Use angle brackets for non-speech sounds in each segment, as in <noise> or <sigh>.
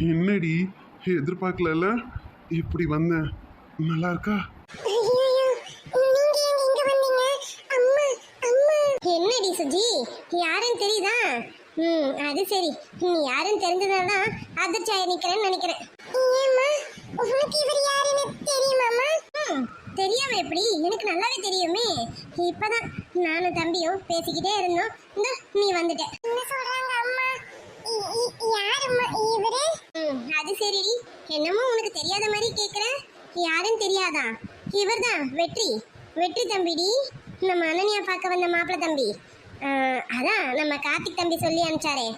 என்னடி? எதிர்பார்க்கல இப்படி வந்தேன் நல்லா இருக்கா? அம்மா, என்னடி சுஜி? யாருன்னு தெரியுதா? ம் அது சரி. நீ யாருன்னு தெரிஞ்சதாதான் அதிர்ச்சியா நிற்கிறேன்னு நினைக்கிறேன். ஏம்மா உனக்கு இவர் யாருன்னு தெரியுமாம்மா? ம் தெரியாம எப்படி? எனக்கு நல்லாவே தெரியுமே. இப்பதான் நானும் தம்பியும் பேசிக்கிட்டே இருந்தோம். இந்த நீ வந்துட்ட. என்ன சொல்றாங்க? இவரு? ம். அது சரிடி என்னமோ உனக்கு தெரியாத மாதிரி கேக்குற? யாருன்னு தெரியாதா? இவர்தான் வெற்றி. வெற்றி தம்பிடி. நம்ம அனன்யா பார்க்க வந்த மாப்பிள்ளை தம்பி. அதான் நம்ம கார்த்திக் தம்பி சொல்லி அனுப்பிச்சாரே.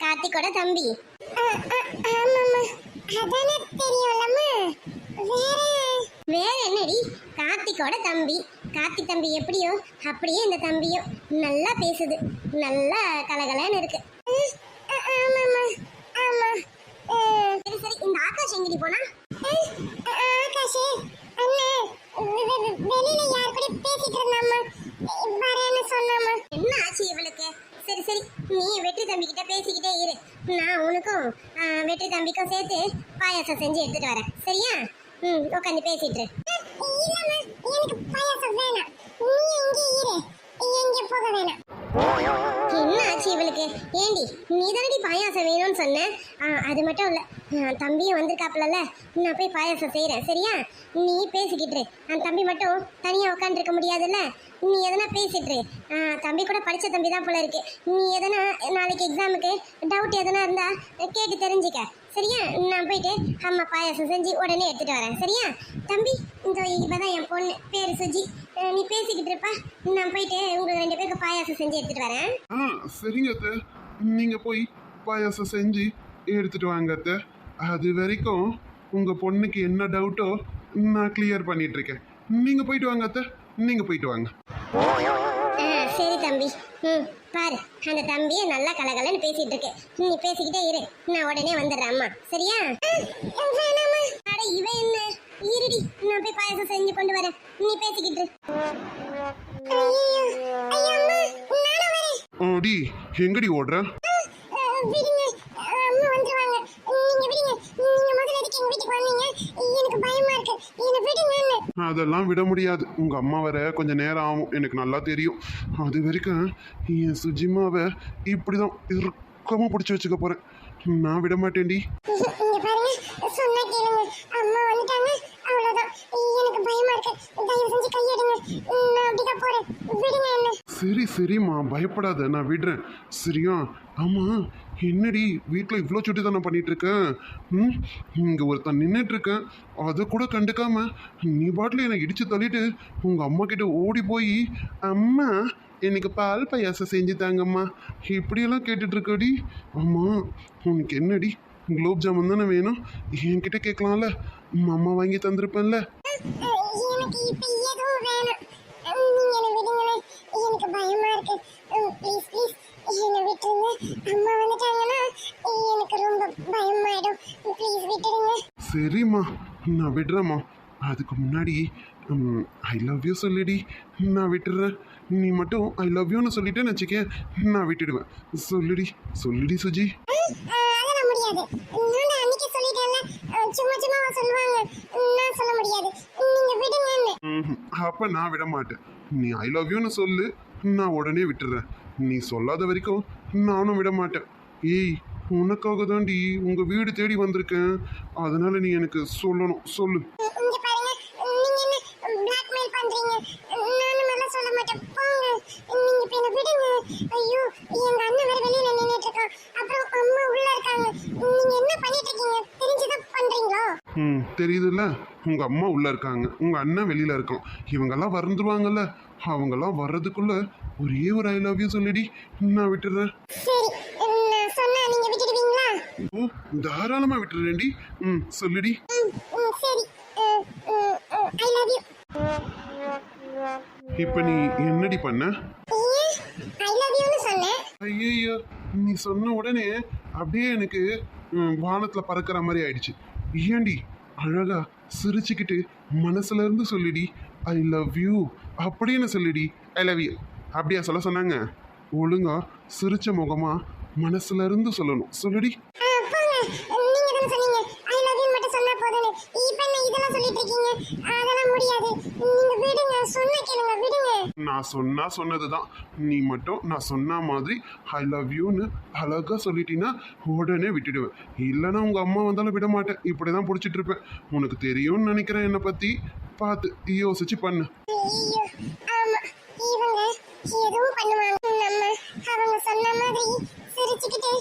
கார்த்திக்கோட தம்பி. வேற என்னடி? கார்த்திக்கோட தம்பி. கார்த்திக் தம்பி எப்படியோ அப்படியே இந்த தம்பியும் நல்லா பேசுது. நல்லா கலகலன்னு இருக்கு. சரி சரி. இந்த ஆகாஷ் எங்கடி போனா? ஆகாஷ். அண்ணே வெளியில யார் கூட பேசிட்டு இருந்தாமா வரேன்னு சொன்னாமா என்ன ஆச்சு இவளுக்கு? சரி சரி. நீ வெற்றி தம்பி கிட்ட பேசிக்கிட்டே இரு. நான் உனக்கும் வெற்றி தம்பிக்கும் சேர்த்து பாயாசம் செஞ்சு எடுத்துட்டு வரேன். சரியா? ம் உட்காந்து பேசிட்டு எனக்கு பாயாசம் வேணாம். நீ இங்கே இரு. எங்கே போக வேணாம். என்ன ஏண்டி நீ தானடி பாயாசம் வேணும்னு சொன்ன? அது மட்டும் இல்லை. தம்பியும் வந்திருக்காப்புலல்ல. நான் போய் பாயாசம் செய்கிறேன் சரியா? நீ பேசிக்கிட்டு என் அந்த தம்பி மட்டும் தனியாக உட்காந்துருக்க முடியாதுல்ல? நீ எதனா பேசிட்டு தம்பி கூட படித்த தம்பி தான் போல இருக்கு. நீ எதனா நாளைக்கு எக்ஸாமுக்கு டவுட் எதனா இருந்தால் கேட்டு தெரிஞ்சுக்க. சரியா? நான் போயிட்டு அம்மா பாயாசம் செஞ்சு உடனே எடுத்துட்டு வரேன். சரியா? தம்பி இந்த இவதான் என் பொண்ணு. பேர் சுஜி. நீ பேசிக்கிட்டு இருப்பா. நான் போயிட்டு உங்களுக்கு ரெண்டு பேருக்கு பாயாசம் செஞ்சு எடுத்துட்டு வரேன். ஆ சரிங்க அத்தை. நீங்க போய் பாயாசம் செஞ்சு எடுத்துட்டு வாங்க அத்தை. அது வரைக்கும் உங்க பொண்ணுக்கு என்ன டவுட்டோ நான் கிளியர் பண்ணிட்டு இருக்கேன். நீங்க போயிட்டு வாங்க அத்தை. நீங்க போயிட்டு வாங்க. ஆ சரி தம்பி. ம் பாரு அந்த தம்பியை நல்லா கலகலன்னு பேசிட்டு இருக்கு. நீ பேசிக்கிட்டே இரு. நான் உடனே வந்துடுறேன் அம்மா. சரியா? அட இவ என்ன? இருடி நான் போய் பாயாசம் செஞ்சு கொண்டு வரேன். நீ பேசிக்கிட்டு ஆடி எங்கடி ஓடுற? அதெல்லாம் விட முடியாது. உங்க அம்மா வர கொஞ்சம் நேரம் ஆகும். எனக்கு நல்லா தெரியும். அது வரைக்கும் என் சுஜிமாவை இப்படிதான் இறுக்கமா பிடிச்சி வச்சுக்க போறேன். நான் விட மாட்டேன்டி. சொன்னா கேளுங்க. அம்மா வந்துட்டாங்க. அவ்வளவுதான். எனக்கு பயமா இருக்கு. தயவு செஞ்சு கையெடுங்க. நான் அப்படிதான் போறேன். விடுங்க என்ன. சரி சரிம்மா. பயப்படாத. நான் விடுறேன். சரியா? ஆமா. என்னடி வீட்டில் இவ்வளோ சுட்டி தானே பண்ணிட்டு இருக்கேன் ம்? இங்கே ஒருத்தன் நின்றுட்டு இருக்கேன் அதை கூட கண்டுக்காம நீ பாட்டில் என்னை இடித்து தள்ளிட்டு உங்கள் அம்மா கிட்ட ஓடி போய் அம்மா எனக்கு பால் பாயாசம் செஞ்சு தாங்கம்மா. இப்படியெல்லாம் கேட்டுட்ருக்கடி அம்மா உனக்கு என்னடி? குலோப் ஜாமுன் தானே வேணும்? என்கிட்ட கேட்கலாம்ல அம்மா வாங்கி தந்திருப்பேன்ல. எனக்கு பயமா இருக்கு. ப்ளீஸ் ப்ளீஸ் என்னை விட்டுருங்க. அம்மா வந்துட்டாங்கன்னா எனக்கு ரொம்ப பயமாயிடும். ப்ளீஸ் விட்டுடுங்க. சரிம்மா நான் விடுறேம்மா. அதுக்கு முன்னாடி ஐ லவ் யூ சொல்லிடி. நான் விட்டுடுறேன் நீ மட்டும் ஐ லவ் யூன்னு சொல்லிட்டேன்னு வச்சுக்க நான் விட்டுடுவேன். சொல்லுடி சொல்லுடி சுஜி. அப்ப நான் விட மாட்டேன் நீ ஐ லவ் யூன்னு சொல்லு நான் உடனே விட்டுடுறேன் நீ சொல்லாத வரைக்கும் நானும் விட மாட்டேன். ஏய் உனக்காக தாண்டி உங்க வீடு தேடி வந்திருக்கேன். அதனால நீ எனக்கு சொல்லணும். சொல்லு. ம் தெரியுதுல்ல. உங்க அம்மா உள்ள இருக்காங்க. உங்க அண்ணன் வெளியில இருக்கான். இவங்கெல்லாம் வந்துருவாங்கல்ல அவங்கெல்லாம் வர்றதுக்குள்ள ஒரே ஒரு ஐ லவ் யூ சொல்லிடி. நான் விட்டுறேன் சொன்னா நீங்க விட்டுடுவீங்களா? ஓ தாராளமா விட்டுறேன்டி ம் சொல்லுடி. சரி. ஐ லவ் யூ இப்போ நீ என்னடி பண்ண? ஐ லவ் யூன்னு சொன்னேன் ஐயோ நீ சொன்ன உடனே அப்படியே எனக்கு வானத்துல பறக்கிற மாதிரி ஆயிடுச்சு. ஏண்டி அழகா சிரிச்சுக்கிட்டு மனசுல இருந்து சொல்லிடி. ஐ லவ் யூ அப்படின்னு சொல்லிடி. ஐ லவ் யூ அப்படியா சொல்ல சொன்னாங்க. ஒழுங்கா சிரிச்ச முகமா மனசுல இருந்து சொல்லணும். சொல்லுடி. நான் சொன்னா சொன்னதுதான். நீ மட்டும் நான் சொன்ன மாதிரி ஐ லவ் யூன்னு அழகா சொல்லிட்டீங்கன்னா உடனே விட்டுடுவேன். இல்லைன்னா உங்க அம்மா வந்தாலும் விட மாட்டேன். இப்படிதான் பிடிச்சிட்டு இருப்பேன். உனக்கு தெரியும்னு நினைக்கிறேன் என்னை பத்தி. பார்த்து யோசிச்சு பண்ணு. எதுவும் பண்ணுவாங்க. நம்ம அவங்க சொன்ன மாதிரி சிரிச்சுக்கிட்டு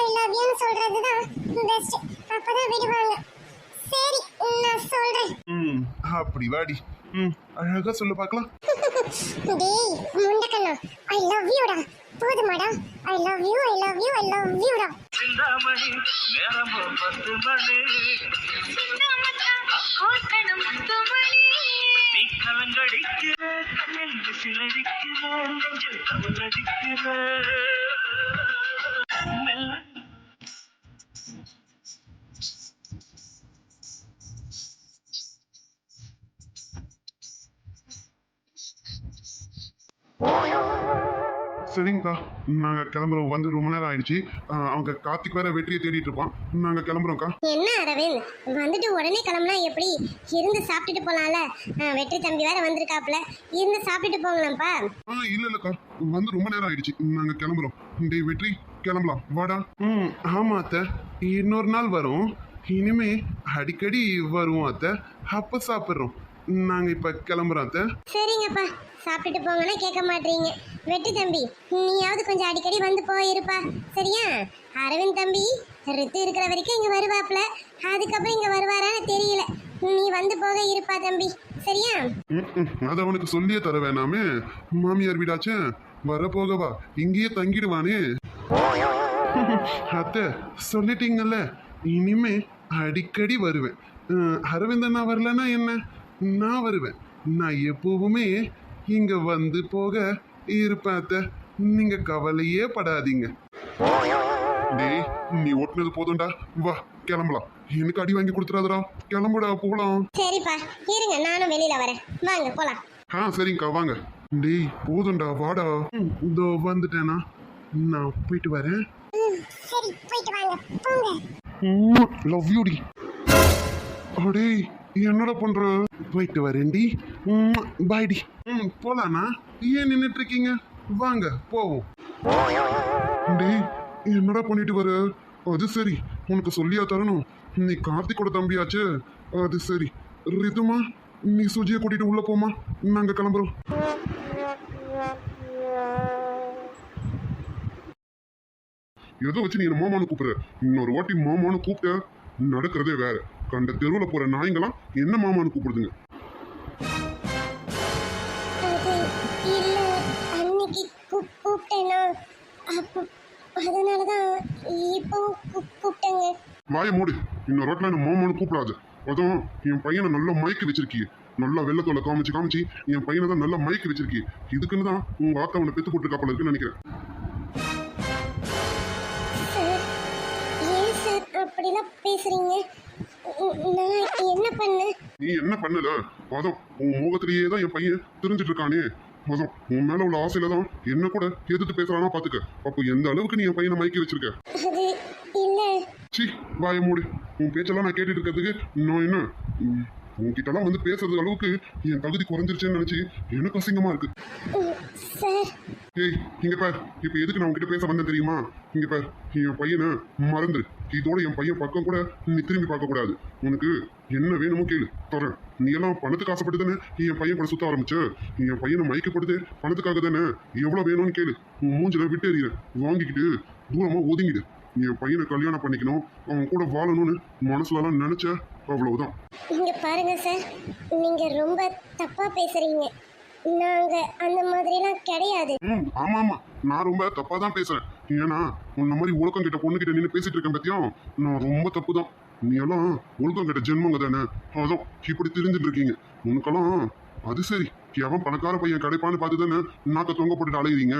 ஐ லவ் யூன்னு சொல்றதுதான் பெஸ்ட் அப்பதான் விடுவாங்க. சரி நான் சொல்றேன். ம் அப்படி வாடி. ம் அழகா சொல்லு பார்க்கலாம். <laughs> டேய் முண்டக்கண்ணா ஐ லவ் யூடா போதுமாடா. I love you I love you I love யூடா Chintamani நேரமோ பத்து மணி. நீ கலங்கடிக்கிற நெஞ்சு சிலடிக்கிற நெஞ்சு கவலடிக்கிற மெல்ல சரிங்கக்கா நாங்கள் கிளம்புறோம். வந்து ரொம்ப நேரம் ஆயிடுச்சு. அவங்க கார்த்திக் வேற வெற்றியை தேடிட்டு இருப்பான். நாங்கள் கிளம்புறோம்க்கா என்ன அரவிந்த்? வந்துட்டு உடனே கிளம்புனா எப்படி? இருந்து சாப்பிட்டுட்டு போலாம்ல. ஆ, வெற்றி தம்பி வேற வந்திருக்காப்ல இருந்து சாப்பிட்டுட்டு போங்களாம்ப்பா. ஆ இல்லை இல்லைக்கா வந்து ரொம்ப நேரம் ஆயிடுச்சு. நாங்கள் கிளம்புறோம். டேய் வெற்றி கிளம்பலாம். வாடா. ம் ஆமாம் அத்தை. இன்னொரு நாள் வரும். இனிமே அடிக்கடி வருவோம் அத்தை. அப்போ சாப்பிட்றோம். நாங்கள் இப்போ கிளம்புறோம் அத்தை. சரிங்கப்பா. சாப்பிட்டுட்டு போங்கன்னா கேட்க மாட்டீங்க. வெற்றி தம்பி நீயாவது கொஞ்சம் அடிக்கடி வந்து போயிருப்பா சரியா? அரவிந்த் தம்பி ரித்து இருக்கிற வரைக்கும் இங்க வருவாப்ல அதுக்கப்புறம் இங்க வருவாரான்னு தெரியல. நீ வந்து போக இருப்பா தம்பி. சரியா? அதை அவனுக்கு சொல்லியே தர வேணாமே. மாமியார் வீடாச்சே. வரப்போகவா இங்கேயே தங்கிடுவானே. <laughs> அத்தை சொல்லிட்டீங்கல்ல. இனிமே அடிக்கடி வருவேன். அரவிந்தன் வரலன்னா என்ன? நான் வருவேன். நான் எப்பவுமே இங்க வந்து போக இருப்பேன் அத்தை. நீங்க கவலையே படாதீங்க. டேய் நீ ஓட்டுனது போதும்டா. வா கிளம்பலாம். எனக்கு அடி வாங்கி கொடுத்துறாதடா. கிளம்புடா போலாம் சரிப்பா இருங்க நானும் வெளியில வரேன். வாங்க போலாம். ஆ சரிங்கக்கா வாங்க. டேய் போதும்டா வாடா. இதோ வந்துட்டேனா. நான் போயிட்டு வரேன். சரி போயிட்டு வாங்க போங்க. லவ் யூ டி. அடேய் என்னடா பண்ற? போயிட்டு வரேன்டி. பாய் டி. ம் போலானா ஏன் நின்றுட்டு இருக்கீங்க வாங்க போவோம். டேய் என்னடா பண்ணிட்டு வர? அது சரி உனக்கு சொல்லியா தரணும். நீ கார்த்திகோட தம்பியாச்சு. அது சரி. ரிதுமா நீ சுஜியை கூட்டிட்டு உள்ள போமா நாங்க கிளம்புறோம். ஏதோ வச்சு நீ என்ன மாமான்னு கூப்பிடுற? இன்னொரு வாட்டி மாமான்னு கூப்பிட்ட. நடக்கிறதே வேற. கண்ட தெருவில் போற நாய்ங்களாம் என்ன மாமான்னு கூப்பிடுதுங்க. வாயை மூடு. இன்னொரு ரோட்ல என்ன மாமான்னு கூப்பிடாது. அதுவும் என் பையனை நல்லா மயக்கி வச்சிருக்கிய. நல்லா வெள்ளத்தோல காமிச்சு காமிச்சு என் பையனை தான் நல்லா மயக்கி வச்சிருக்கிய. இதுக்குன்னு தான் உங்க ஆத்தா உன்னை பெத்து போட்டுருக்காப்பல இருக்குன்னு நினைக்கிறேன். அப்படிலாம் பேசுறீங்க. நான் என்ன பண்ணேன்? நீ என்ன பண்ணல? அதுவும் உன் முகத்திலேயே தான் என் பையன் தெரிஞ்சிட்டு இருக்கானே. அதுவும் உன் மேல உள்ள ஆசையில தான் என்ன கூட எதிர்த்து பேசுறானா பாத்துக்க. அப்போ எந்த அளவுக்கு நீ என் பையனை மயக்கி வச்சிருக்க? அது இல்லை. சி வாய மூடு. உன் பேச்செல்லாம் நான் கேட்டுட்டு இருக்கிறதுக்கு நான் என்ன? ம், உன்கிட்டலாம் வந்து பேசுறது அளவுக்கு என் தகுதி குறைஞ்சிருச்சேன்னு நினைச்சு எனக்கு அசிங்கமா இருக்கு. ஏய் இங்க பார். இப்போ எதுக்கு நான் உன்கிட்ட பேச வந்தேன் தெரியுமா? இங்க பார். என் பையனை மறந்துரு. இதோட என் பையன் பக்கம் கூட நீ திரும்பி பார்க்க கூடாது. உனக்கு என்ன வேணுமோ கேளு. தரேன். நீ எல்லாம் பணத்துக்கு ஆசைப்பட்டு தானே என் பையன் கூட சுத்த ஆரம்பிச்ச? என் பையனை மயக்கப்படுது பணத்துக்காக தானே எவ்வளவு வேணும்னு கேளு. உன் மூஞ்சில விட்டு எறிகிற வாங்கிக்கிட்டு தூரமா ஒதுங்கிடு. என் பையனை கல்யாணம் பண்ணிக்கணும். அவன் கூட வாழணும்னு மனசுலலாம் நினைச்ச அவ்வளவுதான். இங்க பாருங்க சார் நீங்க ரொம்ப தப்பா பேசுறீங்க. நாங்க அந்த மாதிரிலாம் கிடையாது. ம் ஆமா ஆமா நான் ரொம்ப தப்பா தான் பேசுறேன். ஏன்னா உன்ன மாதிரி ஒழுக்கம் கிட்ட பொண்ணு கிட்ட நின்று பேசிட்டு இருக்கேன் பத்தியா? நான் ரொம்ப தப்பு தான் நீ எல்லாம் ஒழுக்கம் கிட்ட ஜென்மங்க தானே. அதான் இப்படி தெரிஞ்சுட்டு இருக்கீங்க. உனக்கெல்லாம் அது சரி. எவன் பணக்கார பையன் கிடைப்பான்னு பார்த்து தானே நாக்க தொங்க போட்டுட்டு அலையுறீங்க?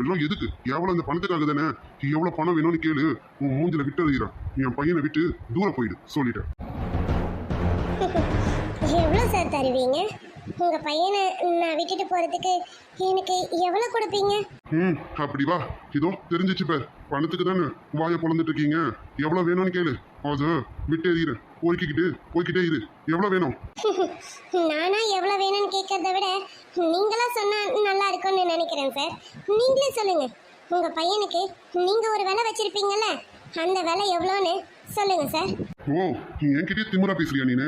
எல்லாம் எதுக்கு? எவ்வளவு அந்த பணத்துக்காக தானே? எவ்வளவு பணம் வேணும்னு கேளு. உன் மூஞ்சில விட்டு எழுதிறான் என் பையனை விட்டு தூரம் போயிடு. சொல்லிட்டேன். <laughs> எவ்வளோ சார் தருவீங்க? உங்க பையனை நான் விட்டுட்டு போறதுக்கு எனக்கு எவ்வளவு கொடுப்பீங்க? ம் அப்படி வா. இதோ தெரிஞ்சிச்சு பார். பணத்துக்கு தானே வாயை பொழந்துட்டு இருக்கீங்க. எவ்வளோ வேணும்னு கேளு. அது விட்டு எறிகிற போய்க்கிட்டு போய்க்கிட்டே இரு. எவ்வளோ வேணும்? <laughs> நானா எவ்வளவு வேணும்னு கேட்கறத விட நீங்களா சொன்னா நல்லா இருக்கும்னு நினைக்கிறேன் சார். நீங்களே சொல்லுங்க. உங்க பையனுக்கு நீங்க ஒரு விலை வச்சிருப்பீங்கல்ல? அந்த விலை எவ்வளோன்னு சொல்லுங்க சார். ஓ நீ என்கிட்டயே திமுறா பேசுறியா நீனு?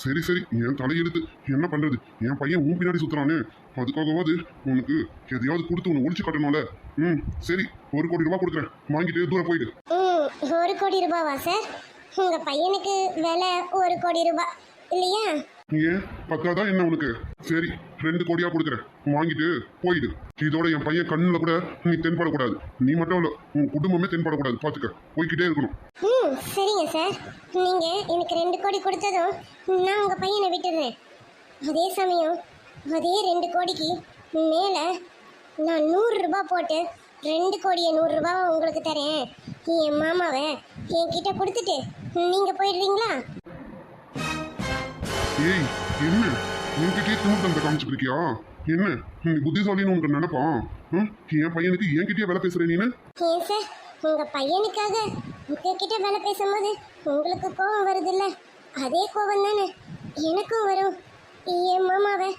சரி சரி என் தலையெழுத்து என்ன பண்றது? என் பையன் உன் பின்னாடி சுத்துறானே. அதுக்காகவாது உனக்கு எதையாவது கொடுத்து உன்னை ஒழிச்சு கட்டணும்ல. ம் சரி ஒரு கோடி ரூபாய் கொடுக்குறேன். வாங்கிட்டு தூரம் போயிடு. ஒரு கோடி ரூபாவா சார்? உங்க பையனுக்கு விலை ஒரு கோடி ரூபாய் இல்லையா? ஏன் பத்தாதான் என்ன உனக்கு? சரி ரெண்டு கோடியா கொடுக்குறேன். வாங்கிட்டு போயிடு. இதோட என் பையன் கண்ணுல கூட நீ தென்படக்கூடாது. நீ மட்டும் இல்ல உன் குடும்பமே தென்படக்கூடாது. பாத்துக்க. போய்க்கிட்டே இருக்கணும். ம் சரிங்க சார். நீங்க எனக்கு ரெண்டு கோடி கொடுத்ததும் நான் உங்க பையனை விட்டுறேன் அதே சமயம் அதே ரெண்டு கோடிக்கு மேலே நான் நூறு ரூபாய் போட்டு ரெண்டு கோடியை நூறு ரூபாவை உங்களுக்கு தரேன். என் மாமாவை என்கிட்ட கொடுத்துட்டு நீங்க போயிடுறீங்களா? ஏய் என்ன? என்கிட்டயே திமிர் தந்த காமிச்சிட்டு இருக்கியா என்ன? நீ புத்திசாலின்னு உனக்கு நினைப்பான் ம்? என் பையனுக்கு என்கிட்டயே வேலை பேசுற நீனு? ஏன் சார் உங்க பையனுக்காக உங்ககிட்ட வேலை பேசும்போது உங்களுக்கு கோபம் வருதுல்ல? அதே கோபம் தானே? எனக்கும் வரும். என் மாமாவை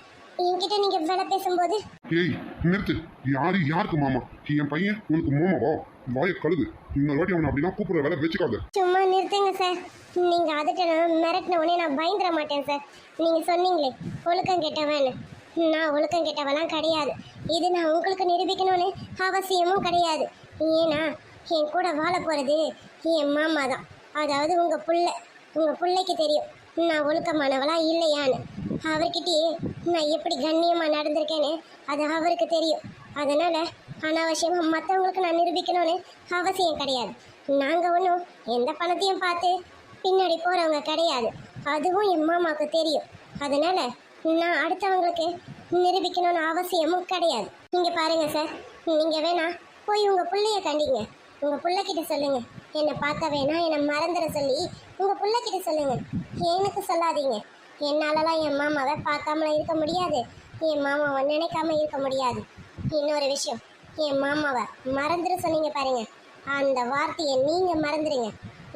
என்கிட்ட நீங்க வேலை பேசும்போது ஏய் நிறுத்து. யாரு யாருக்கு மாமா? என் பையன் உனக்கு மாமாவா? வாயை கழுவு. இன்னொரு வாட்டி அவனை அப்படிலாம் கூப்பிடுற வேலை வச்சுக்காது. சும்மா நிறுத்துங்க சார். நீங்க அதட்டணும் மிரட்டின உடனே நான் பயந்துட மாட்டேன் சார். நீங்க சொன்னீங்களே ஒழுக்கம் கெட்டவன்னு. நான் ஒழுக்கம் கெட்டவெல்லாம் கிடையாது. இது நான் உங்களுக்கு நிரூபிக்கணும்னு அவசியமும் கிடையாது. ஏன்னா என் கூட வாழ போகிறது என் மாமா தான். அதாவது உங்கள் பிள்ளை. உங்கள் பிள்ளைக்கு தெரியும். நான் ஒழுக்கமானவளா இல்லையான்னு. அவர்கிட்டயே நான் எப்படி கண்ணியமாக நடந்திருக்கேன்னு அது அவருக்கு தெரியும். அதனால் அனாவசியமாக மற்றவங்களுக்கு நான் நிரூபிக்கணும்னு அவசியம் கிடையாது. நாங்கள் ஒன்றும் எந்த பணத்தையும் பார்த்து பின்னாடி போகிறவங்க கிடையாது. அதுவும் என் மாமாவுக்கு தெரியும். அதனால நான் அடுத்தவங்களுக்கு நிரூபிக்கணும்னு அவசியமும் கிடையாது. நீங்கள் பாருங்கள் சார் நீங்கள் வேணா போய் உங்கள் பிள்ளைய கண்டிங்க. உங்கள் பிள்ளைக்கிட்ட சொல்லுங்க. என்னை பார்க்க வேணாம் என்னை மறந்துட சொல்லி உங்கள் பிள்ளைக்கிட்ட சொல்லுங்க. எனக்கு சொல்லாதீங்க. என்னாலலாம் என் மாமாவை பார்க்காமலாம் இருக்க முடியாது. என் மாமாவை நினைக்காம இருக்க முடியாது. இன்னொரு விஷயம். என் மாமாவை மறந்துட சொன்னீங்க பாருங்க. அந்த வார்த்தையை நீங்க மறந்துடுங்க.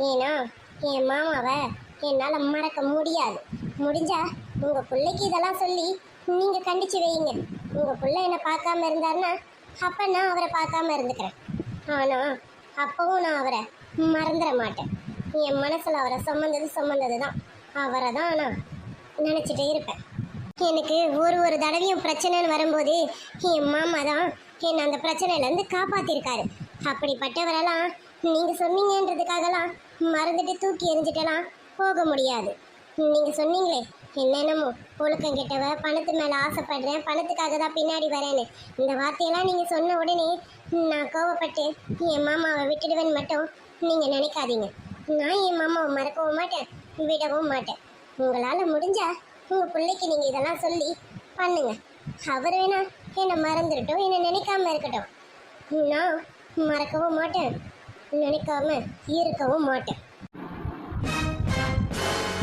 ஏன்னா என் மாமாவை என்னால் மறக்க முடியாது. முடிஞ்சா உங்க பிள்ளைக்கு இதெல்லாம் சொல்லி நீங்க கண்டிச்சு வைங்க உங்க பிள்ளை என்னை பார்க்காம இருந்தாருன்னா அப்ப நான் அவரை பார்க்காம இருந்துக்கிறேன். ஆனா அப்பவும் நான் அவரை மறந்துட மாட்டேன். என் மனசுல அவரை சுமந்தது சுமந்தது தான் அவரை தான் நான் நினச்சிட்டே இருப்பேன். எனக்கு ஒரு ஒரு தடவையும் பிரச்சனைன்னு வரும்போது என் மாமா தான் என்னை அந்த பிரச்சனையிலேருந்து காப்பாற்றிருக்காரு அப்படிப்பட்டவரெல்லாம் நீங்கள் சொன்னீங்கன்றதுக்காகலாம் மறந்துட்டு தூக்கி எறிஞ்சிட்டலாம் போக முடியாது. நீங்கள் சொன்னீங்களே என்னென்னமோ ஒழுக்கம் கெட்டவ பணத்து மேலே ஆசைப்படுறேன் பணத்துக்காக தான் பின்னாடி வரேன்னு. இந்த வார்த்தையெல்லாம் நீங்கள் சொன்ன உடனே நான் கோவப்பட்டு என் மாமாவை விட்டுடுவேன்னு மட்டும் நீங்கள் நினைக்காதீங்க. நான் என் மாமாவை மறக்கவும் மாட்டேன் விடவும் மாட்டேன். உங்களால் முடிஞ்சால் உங்கள் பிள்ளைக்கு நீங்கள் இதெல்லாம் சொல்லி பண்ணுங்க. அவர் வேணா என்னை மறந்துடட்டும் என்னை நினைக்காம இருக்கட்டும். நான் மறக்கவும் மாட்டேன் நினைக்காம இருக்கவும் மாட்டேன்.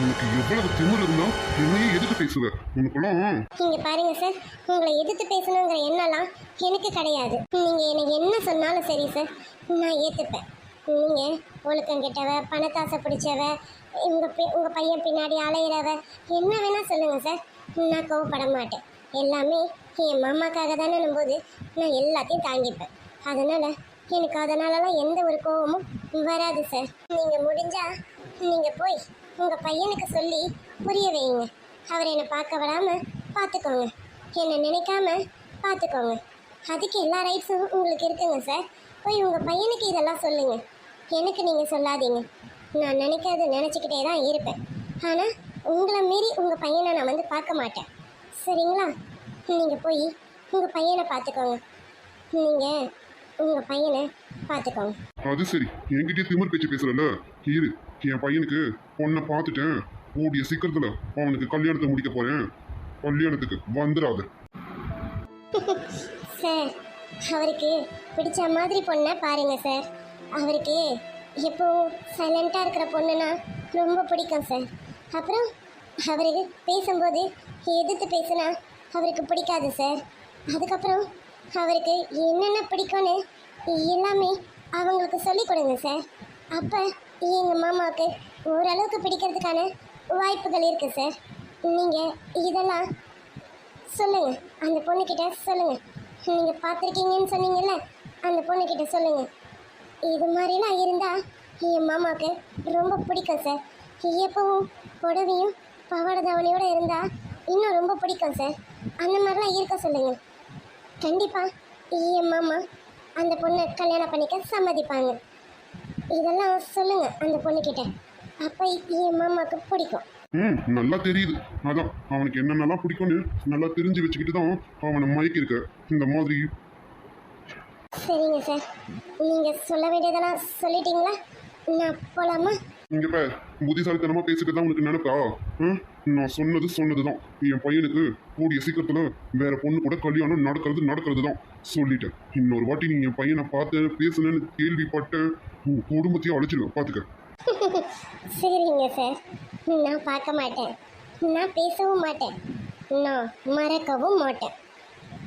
உனக்கு எவ்வளவு திமிர் இருந்தா என்னையே எதுக்கு பேசுவ? நீங்க பாருங்க சார் உங்களை எதிர்த்து பேசணுங்கிற எண்ணம்லாம் எனக்கு கிடையாது. நீங்க எனக்கு என்ன சொன்னாலும் சரி சார் நான் ஏத்துப்பேன். நீங்க ஒழுக்கம் கெட்டவ பணத்தாசை பிடிச்சவ உங்கள் பி- பையன் பின்னாடி அலையிறவ என்ன வேணால் சொல்லுங்கள் சார். நான் கோவப்பட மாட்டேன் எல்லாமே என் மாமாக்காக தானே போது நான் எல்லாத்தையும் தாங்கிப்பேன். அதனால் எனக்கு அதனாலலாம் எந்த ஒரு கோவமும் வராது சார். நீங்கள் முடிஞ்சால் நீங்கள் போய் உங்கள் பையனுக்கு சொல்லி புரிய வைங்க அவர் என்னை பார்க்க விடாமல் பார்த்துக்கோங்க. என்னை நினைக்காம பார்த்துக்கோங்க. அதுக்கு எல்லா ரைட்ஸும் உங்களுக்கு இருக்குங்க சார். போய் உங்கள் பையனுக்கு இதெல்லாம் சொல்லுங்கள் எனக்கு நீங்கள் சொல்லாதீங்க. நான் நினைக்காத நினச்சிக்கிட்டே தான் இருப்பேன். ஆனால் உங்களை மீறி உங்கள் பையனை நான் வந்து பார்க்க மாட்டேன். சரிங்களா? நீங்கள் போய் உங்கள் பையனை பார்த்துக்கோங்க. நீங்கள் உங்கள் பையனை பார்த்துக்கோங்க. அது சரி. என்கிட்டயே திமிர் பேச்சு பேசுறல இரு. என் பையனுக்கு பொண்ணை பார்த்துட்டேன். கூடிய சீக்கிரத்துல அவனுக்கு கல்யாணத்தை முடிக்க போறேன். கல்யாணத்துக்கு வந்துடாத. சார் அவருக்கு பிடிச்ச மாதிரி பொண்ணை பாருங்க சார். அவருக்கு எப்போவும் சைலண்ட்டாக இருக்கிற பொண்ணுனா ரொம்ப பிடிக்கும் சார் அப்புறம் அவருக்கு பேசும்போது எதிர்த்து பேசினா அவருக்கு பிடிக்காது சார் அதுக்கப்புறம் அவருக்கு என்னென்ன பிடிக்கும்னு எல்லாமே அவங்களுக்கு சொல்லிக் கொடுங்க சார் அப்போ எங்கள் மாமாவுக்கு ஓரளவுக்கு பிடிக்கிறதுக்கான வாய்ப்புகள் இருக்குது சார் நீங்கள் இதெல்லாம் சொல்லுங்கள் அந்த பொண்ணுக்கிட்ட சொல்லுங்கள் நீங்கள் பார்த்துருக்கீங்கன்னு சொன்னீங்கல்ல அந்த பொண்ணுக்கிட்ட சொல்லுங்கள் இது மாதிரிலாம் இருந்தால் என் மாமாவுக்கு ரொம்ப பிடிக்கும் சார். எப்பவும் புடவையும் பவாடை தாவணியோட இருந்தால் இன்னும் ரொம்ப பிடிக்கும் சார். அந்த மாதிரிலாம் இருக்க சொல்லுங்கள் கண்டிப்பாக என் மாமா அந்த பொண்ணை கல்யாணம் பண்ணிக்க சம்மதிப்பாங்க. இதெல்லாம் சொல்லுங்கள் அந்த பொண்ணுக்கிட்ட. அப்போ என் மாமாவுக்கு பிடிக்கும். ம் நல்லா தெரியுது. அதான் அவனுக்கு என்னென்னலாம் பிடிக்கும்னு நல்லா தெரிஞ்சு வச்சுக்கிட்டு தான் அவனை மயக்கிருக்க இந்த மாதிரி சரிங்க சார். நீங்கள் சொல்ல வேண்டியதெல்லாம் சொல்லிட்டீங்களா? நான் போகலாமா இங்க இப்ப புத்திசாலித்தனமா பேசிட்டு தான் உனக்கு நினைப்பா? நான் சொன்னது சொன்னது தான் என் பையனுக்கு கூடிய சீக்கிரத்துல வேற பொண்ணு கூட கல்யாணம் நடக்கிறது நடக்கிறது தான் சொல்லிட்டேன். இன்னொரு வாட்டி நீ என் பையனை பார்த்து பேசுனேன்னு கேள்விப்பட்ட உன் குடும்பத்தையும் அழைச்சிடுவேன் பாத்துக்க. <laughs> சரிங்க சார். நான் பார்க்க மாட்டேன். நான் பேசவும் மாட்டேன். நான் மறக்கவும் மாட்டேன்.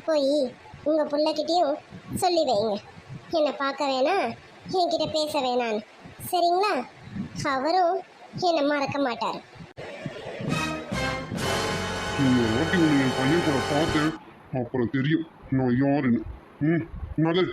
போய். உங்கள் பிள்ளைக்கிட்டேயும் சொல்லி வைங்க. என்னை பார்க்க வேணாம் என்கிட்ட பேச வேணான்னு சரிங்களா? அவரும் என்னை மறக்க மாட்டார். இன்னொரு உன்னை பையன் கூட பார்த்து அப்புறம் தெரியும் நான் யாருன்னு. ம் நகர்